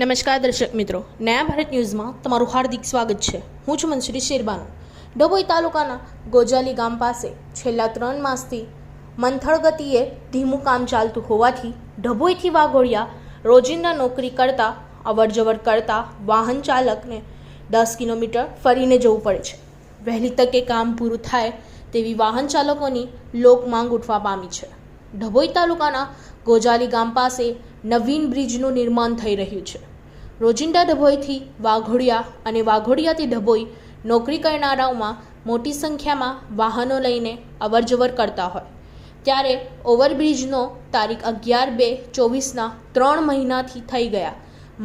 નમસ્કાર દર્શક મિત્રો. નયા ભારત ન્યૂઝમાં તમારું હાર્દિક સ્વાગત છે. હું છું મનસુરી શેરબાનુ. ડભોઈ તાલુકાના ગોજાલી ગામ પાસે છેલ્લા ત્રણ માસથી મંથળ ગતિએ ધીમું કામ ચાલતું હોવાથી ડભોઈથી વાઘોડિયા રોજિંદા નોકરી કરતા, અવરજવર કરતા વાહન ચાલકને દસ કિલોમીટર ફરીને જવું પડે છે. વહેલી તકે કામ પૂરું થાય તેવી વાહન ચાલકોની લોક માંગ ઉઠવા પામી છે. ડભોઈ તાલુકાના ગોજાલી ગામ પાસે નવીન બ્રિજનું નિર્માણ થઈ રહ્યું છે. રોજિંદા ડભોઈથી વાઘોડિયા અને વાઘોડિયાથી ડભોઈ નોકરી કરનારાઓમાં મોટી સંખ્યામાં વાહનો લઈને અવરજવર કરતા હોય. ત્યારે ઓવરબ્રિજનો તારીખ અગિયાર બે ચોવીસના ત્રણ મહિનાથી થઈ ગયા.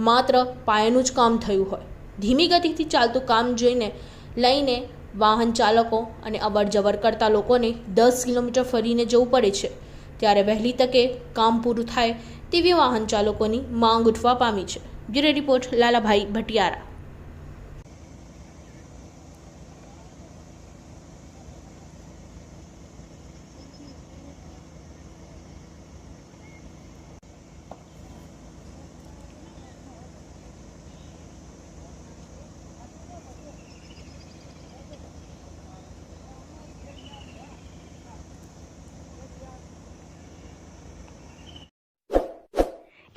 માત્ર પાયાનું જ કામ થયું હોય. ધીમી ગતિથી ચાલતું કામ જોઈને લઈને વાહન ચાલકો અને અવરજવર કરતા લોકોને દસ કિલોમીટર ફરીને જવું પડે છે. ત્યારે વહેલી તકે કામ પૂરું થાય તેવી વાહન ચાલકોની માંગ ઉઠવા પામી છે. Bureau report Lalabhai Bhatiyara